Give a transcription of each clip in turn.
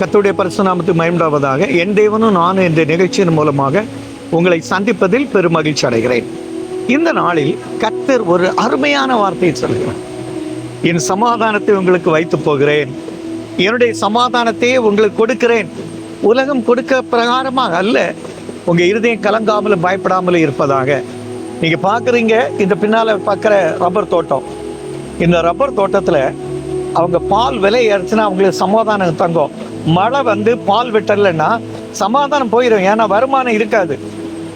கத்துடைய பரிசுநாமத்து மயம்டாவதாக என் தேவனும் நானும் இந்த நிகழ்ச்சியின் மூலமாக உங்களை சந்திப்பதில் பெரும் மகிழ்ச்சி அடைகிறேன். இந்த நாளில் கர்த்தர் ஒரு அருமையான வார்த்தையை சொல்கிறார். என் சமாதானத்தை உங்களுக்கு வைத்து போகிறேன். என்னுடைய சமாதானத்தையே உங்களுக்கு கொடுக்கிறேன். உலகம் கொடுக்க பிரகாரமாக அல்ல உங்க இருதயம் கலங்காமலும் பயப்படாமலும் இருப்பதாக. நீங்க பாக்குறீங்க இந்த பின்னால பார்க்குற ரப்பர் தோட்டம். இந்த ரப்பர் தோட்டத்துல அவங்க பால் விலை ஏறிச்சுன்னா அவங்களுக்கு சமாதானம் தங்கும். மழை வந்து பால் வெட்டலைன்னா சமாதானம் போயிடும் ஏன்னா வருமானம் இருக்காது.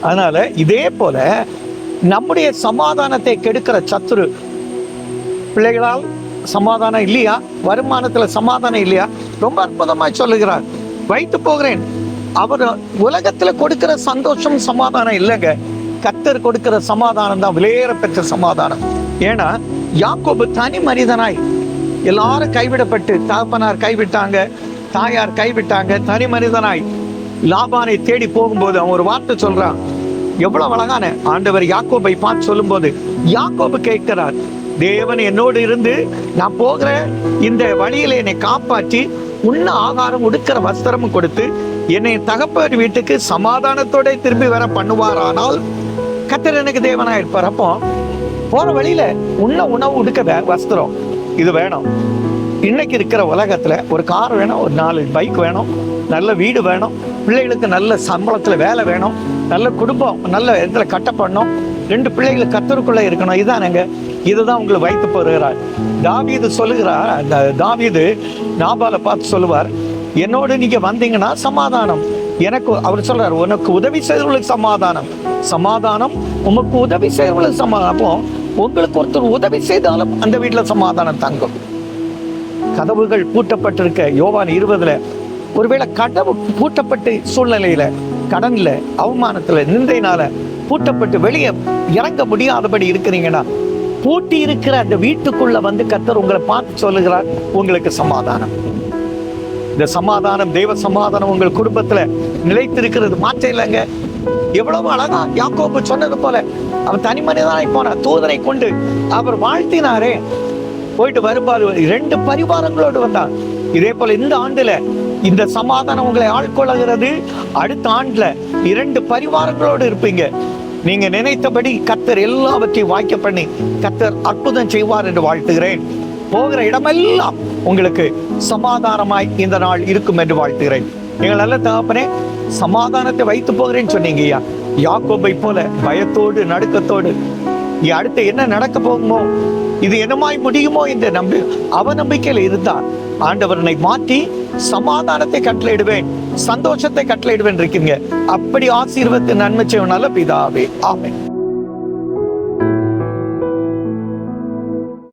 அதனால இதே போல நம்முடைய சமாதானத்தை கெடுக்கிற சத்துரு பிள்ளைகளால் சமாதானம் இல்லையா? வருமானத்துல சமாதானம் இல்லையா? ரொம்ப அற்புதமாய் சொல்லுகிறார். வைத்து போகிறேன். அவர் உலகத்துல கொடுக்கிற சந்தோஷம் சமாதானம் இல்லைங்க. கத்தர் கொடுக்கிற சமாதானம் தான் விலையேற பெற்ற சமாதானம். ஏன்னா யாக்கோபு தனி மனிதனாய் எல்லாரும் கைவிடப்பட்டு தகப்பனார் கைவிட்டாங்க. தாயார் கைவிட்டாங்க தனி மனிதனாய். லாபானை தேடி போகும்போது அவன் ஒரு வார்த்தை சொல்றான். எவ்வளவு அழகான ஆண்டவர் யாக்கோபை பார்த்து சொல்லும் போது யாக்கோபு கேட்கிறார் தேவன் என்னோடு இருந்து நான் போகிற இந்த வழியில என்னை காப்பாற்றி உண்ண ஆகாரம் உடுக்கிற வஸ்திரமும் கொடுத்து என்னை தகப்பர் வீட்டுக்கு சமாதானத்தோட திரும்பி வர பண்ணுவாரானால் கத்தர் எனக்கு தேவனா இருப்பார் அப்போ போற வழியில உண்ண உணவு உடுக்க வே- வஸ்திரம் இது வேணும். இன்னைக்கு இருக்கிற உலகத்தில் ஒரு கார் வேணும் ஒரு நாலு பைக் வேணும் நல்ல வீடு வேணும் பிள்ளைகளுக்கு நல்ல சம்பளத்தில் வேலை வேணும் நல்ல குடும்பம் நல்ல இடத்துல பண்ணணும் ரெண்டு பிள்ளைகள் கத்தருக்குள்ளே இருக்கணும். இதுதானுங்க இதுதான் உங்களை வைத்து போகிறார் தாவீது சொல்லுகிறார் அந்த தாவீது நாபால பார்த்து சொல்லுவார் என்னோடு நீங்கள் வந்தீங்கன்னா சமாதானம். எனக்கு அவர் சொல்றார் உனக்கு உதவி செய்தவர்களுக்கு சமாதானம். சமாதானம் உமக்கு உதவி செய்தவர்களுக்கு சமாதானம். அப்போ உங்களுக்கு ஒருத்தர் உதவி செய்தாலும் அந்த வீட்டில் சமாதானம் தங்கும். கதவுகள் பூட்டப்பட்டிருக்க யோவான் இருபதுல. ஒருவேளை கதவு பூட்டப்பட்டு சூழ்நிலையில கடன்ல அவமானத்துல நிந்தையினால பூட்டப்பட்டு வெளியே இறங்க முடியாதபடி இருக்கிறீங்கன்னா பூட்டி இருக்கிற அந்த வீட்டுக்குள்ள வந்து கத்தர் உங்களை பார்த்து சொல்லுகிறார் உங்களுக்கு சமாதானம். இந்த சமாதானம் தெய்வ சமாதானம் உங்கள் குடும்பத்துல நிலைத்திருக்கிறது மாற்ற இல்லைங்க. எவ்வளவு அழகா யாக்கோப்பு சொன்னது போல அவன் தனி மனிதனாய் போன தூதனை கொண்டு அவர் வாழ்த்தினாரே. போயிட்டு வரும்பாரு ரெண்டு பரிவாரங்களோடு வந்தார் இதே போல இந்த ஆண்டுல இந்த சமாதானம் உங்களை ஆட்கொள்ளுகிறது. அடுத்த ஆண்டுல இரண்டு பரிவாரங்களோடு இருப்பீங்க. நீங்க நினைத்தபடி கத்தர் எல்லாவற்றையும் வாய்க்க பண்ணி கத்தர் அற்புதம் செய்வார் என்று வாழ்த்துகிறேன். போகிற இடமெல்லாம் உங்களுக்கு சமாதானமாய் இந்த நாள் இருக்கும் என்று வாழ்த்துகிறேன். எங்கள் நல்ல தகப்பனே சமாதானத்தை வைத்து போகிறேன்னு சொன்னீங்க ஐயா. யாக்கோபை போல பயத்தோடு நடுக்கத்தோடு அடுத்து என்ன நடக்க போகுமோ இது என்னமாய் முடியுமோ இந்த நம்பி அவநம்பிக்கையில் இருந்தான். ஆண்டவரனை மாற்றி சமாதானத்தை கட்டளையிடுவேன் சந்தோஷத்தை கட்டளையிடுவேன் இருக்கீங்க. அப்படி ஆசீர்வத்தை நன்மை செய்வனால பிதாவே. ஆமென்.